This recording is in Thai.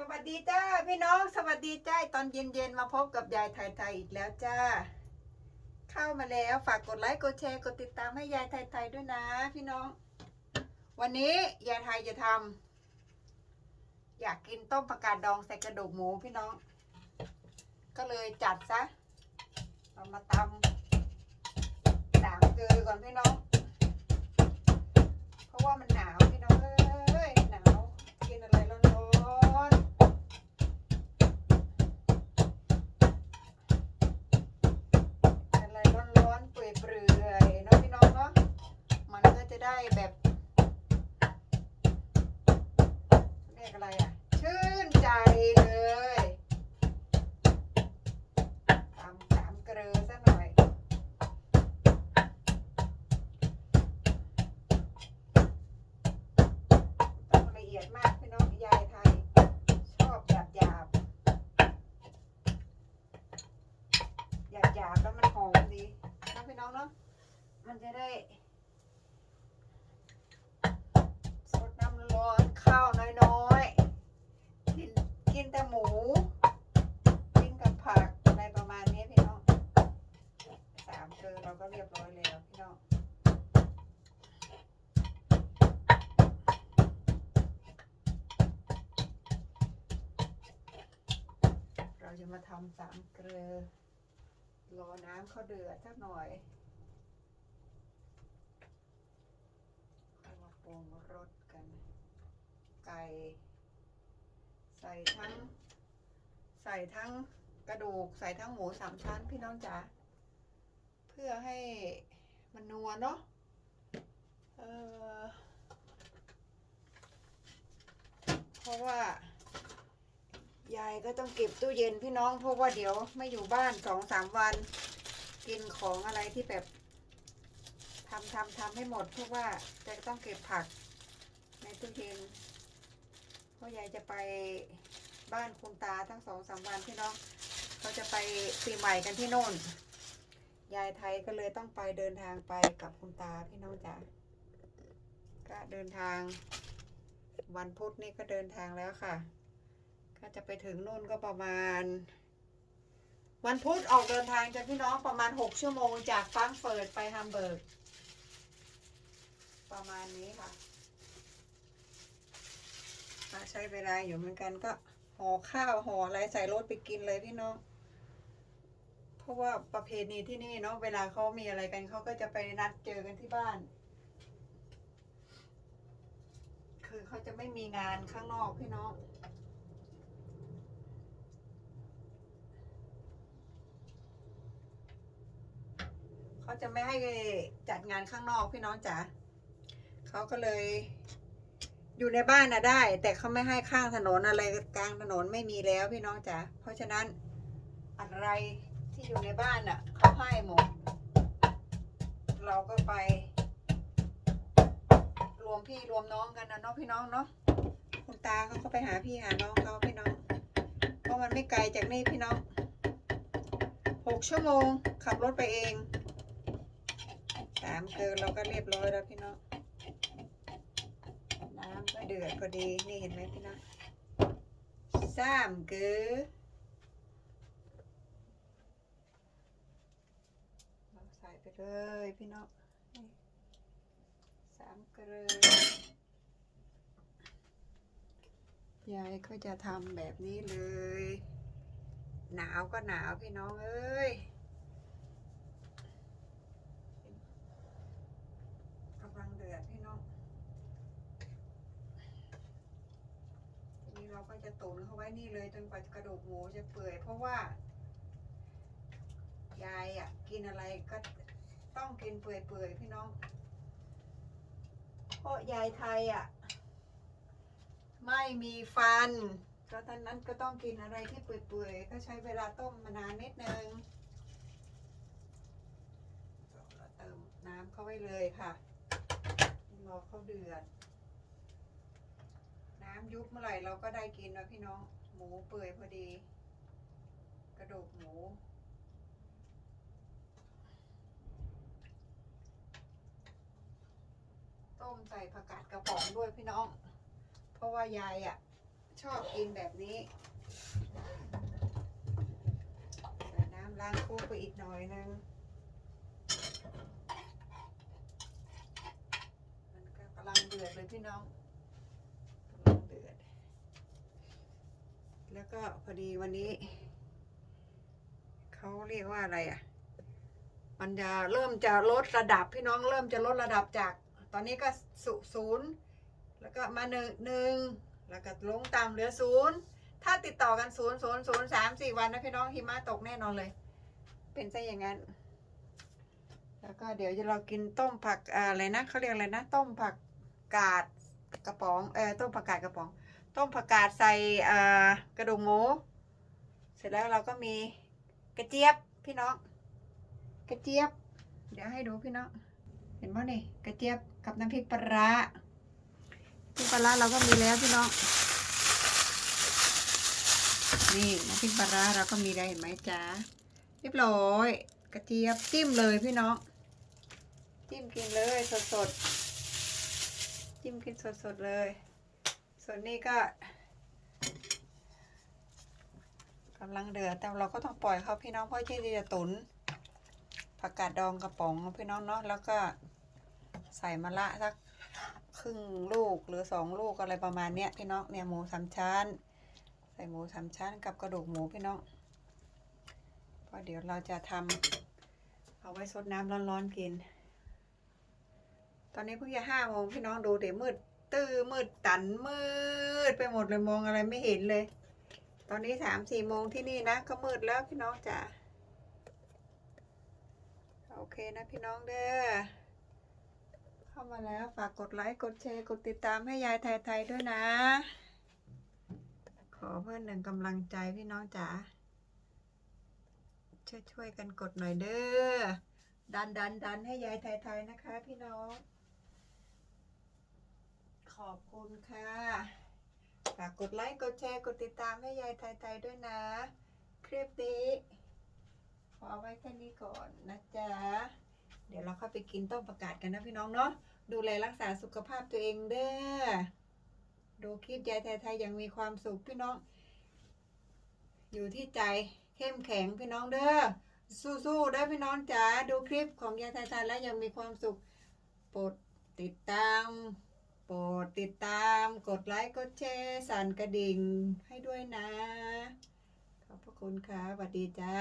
สวัสดีจ้าพี่น้องสวัสดีจ้าตอนเย็นๆมาพบกับยายไทยไทยอีกแล้วจ้า เข้ามาแล้วฝากกดไลค์กดแชร์กดติดตามให้ยายไทยไทยด้วยนะ พี่น้อง วันนี้ยายไทยจะทำอยากกินต้มผักกาดดองใส่กระดูกหมูพี่น้อง ก็เลยจัดซะเรามาตำสามเกลือก่อนพี่น้อง เพราะว่ามันหนาว อะไรอะ ชื่นใจเลยตำสามเกลือซะหน่อย ต้องละเอียดมาก จะมาทำสามเกลือรอน้ำเขาเดือดสักหน่อยค่อยมาปรุงรสกัน ไก่ ใส่ทั้ง ใส่ทั้งกระดูก ใส่ทั้งหมูสามชั้นพี่น้องจ๋าเพื่อให้มันนัวเนาะเออเพราะว่า ยายก็ต้องเก็บตู้เย็นพี่น้องเพราะว่าเดี๋ยวไม่อยู่บ้านสองสามวัน กินของอะไรที่แบบทำทำทำให้หมดเพราะว่าจะต้องเก็บผักในตู้เย็นเพราะยายจะไปบ้านคุณตาทั้งสองสามวันพี่น้องเขาจะไปปีใหม่กันที่โน่น ยายไทยก็เลยต้องไปเดินทางไปกับคุณตาพี่น้องจ๋าก็เดินทางวันพุธนี่ก็เดินทางแล้วค่ะ ก็จะไปถึงนู่นก็ประมาณ วันพุธออกเดินทางจากพี่น้องประมาณหกชั่วโมงจากฟังเฟิร์ตไปฮัมเบิร์ก ประมาณนี้ค่ะใช้เวลาอยู่เหมือนกันก็ห่อข้าวห่ออะไรใส่รถไปกินเลยพี่น้อง เพราะว่าประเพณีที่นี่เนาะเวลาเขามีอะไรกันเขาก็จะไปนัดเจอกันที่บ้าน คือเขาจะไม่มีงานข้างนอกพี่น้อง เขา จะไม่ให้จัดงานข้างนอกพี่น้องจ๋าเขาก็เลย อยู่ในบ้านนะได้ แต่เขาไม่ให้ข้างถนนอะไรกลางถนนไม่มีแล้วพี่น้องจ๋าเพราะฉะนั้นอะไรที่อยู่ในบ้านน่ะเขาให้หมดเราก็ไป รวมพี่รวมน้องกันนะเนาะพี่น้องเนาะคุณตาเขาก็ไปหาพี่หาน้องเขาพี่น้อง เพราะมันไม่ไกลจากนี่พี่น้องหกชั่วโมงขับรถไปเอง สามเกลือเราก็เรียบร้อยแล้วพี่น้องน้ำก็เดือดพอดีนี่เห็นไหมพี่น้องสามเกลือเราใส่ไปเลยพี่น้องสามเกลือยายก็จะทำแบบนี้เลย หนาวก็หนาวพี่น้องเอ้ย กำลังเดือดพี่น้อง ทีนี้เราก็ จะตุ๋นเขาไว้นี่เลยจนกว่ากระดูกหมูจะเปื่อย เพราะว่ายายอะ กินอะไรก็ต้องกินเปื่อยๆพี่น้อง เพราะยายไทยอะ ไม่มีฟัน เพราะฉะนั้นก็ต้องกินอะไรที่เปื่อยๆก็ใช้เวลาต้มมานานนิดนึงเราเติมน้ำเข้าไว้เลยค่ะรอเขาเดือด น้ำยุบเมื่อไหร่เราก็ได้กินแล้วพี่น้อง หมูเปื่อยพอดี กระดูกหมูต้มใส่ผักกาดกระป๋องด้วยพี่น้อง เพราะว่ายายอะ ชอบกินแบบนี้ ใส่น้ำล้างโคกไปอีกหน่อยนึง มันกำลังเดือดเลยพี่น้องกำลังเดือด แล้วก็พอดีวันนี้ เขาเรียกว่าอะไรอะ มันจะเริ่มจะลดระดับพี่น้องเริ่มจะลดระดับจาก ตอนนี้ก็ศูนย์แล้วก็มาหนึ่งหนึ่งแล้วก็ลงต่ำเหลือศูนย์ถ้าติดต่อกันศูนย์ศูนย์ศูนย์สามสี่วันนะพี่น้องหิมะตกแน่นอนเลย เป็นซะอย่างนั้น แล้วก็เดี๋ยวจะเรากินต้มผักอ่าอะไรนะเขาเรียกอะไรนะ ต้มผักกาดกระป๋องเออต้มผักกาดกระป๋อง ต้มผักกาดใส่กระดูกหมู เสร็จแล้วเราก็มีกระเจี๊ยบพี่น้อง กระเจี๊ยบ เดี๋ยวให้ดูพี่น้อง เห็นป่ะนี่กระเจี๊ยบกับน้ำพริกปลาพริกปลาเราก็มีแล้วพี่น้อง นี่น้ำพริกปลาเราก็มีแล้เห็นไหมจ๊ะเรียบร้อย กระเจี๊ยบจิ้มเลยพี่น้อง จิ้มกินเลยสดๆ จิ้มกินสดๆเลย ส่วนนี้ก็กำลังเดือด แต่เราก็ต้องปล่อยเขาพี่น้องเพราะที่จะตุนผักกาดดองกระป๋องพี่น้องเนาะแล้วก็ใส่มะละสักครึ่งลูกหรือสองลูกอะไรประมาณเนี้ยพี่น้องเนี่ยหมูสามชั้น ใส่หมูสามชั้นกับกระดูกหมูพี่น้องเพราะเดี๋ยวเราจะทำเอาไว้ซดน้ำร้อนๆกิน ตอนนี้เพิ่งจะห้าโมงพี่น้องดูเดี๋ยวมืด ตื้อมืดตันมืดไปหมดเลยมองอะไรไม่เห็นเลย ตอนนี้สามสี่โมงที่นี่นะก็มืดแล้วพี่น้องจ๋าโอเคนะพี่น้องเด้อเข้ามาแล้วฝากกดไลค์กดแชร์กดติดตามให้ยายไทยๆด้วยนะ ขอเพื่อนหนึ่งกำลังใจพี่น้องจ๋าช่วยช่วยกันกดหน่อยเด้อดันดันดันให้ยายไทยๆนะคะพี่น้อง ขอบคุณค่ะ ฝากกดไลค์ กดแชร์ กดติดตามให้ยายไทยๆด้วยนะ คลิปนี้ ขอเอาไว้แค่นี้ก่อนนะจ๊ะ เดี๋ยวเราเข้าไปกินต้มประกาศกันนะพี่น้องเนาะ ดูแลรักษาสุขภาพตัวเองเด้อ ดูคลิปยายไทยๆอย่างมีความสุขพี่น้อง อยู่ที่ใจเข้มแข็งพี่น้องเด้อ สู้ๆเด้พี่น้องจ๋า ดูคลิปของยายไทยๆแล้วยังมีความสุข โปรดติดตาม โปรดติดตามกดไลค์กดแชร์สั่นกระดิ่งให้ด้วยนะ ขอบพระคุณค่ะสวัสดีจ้า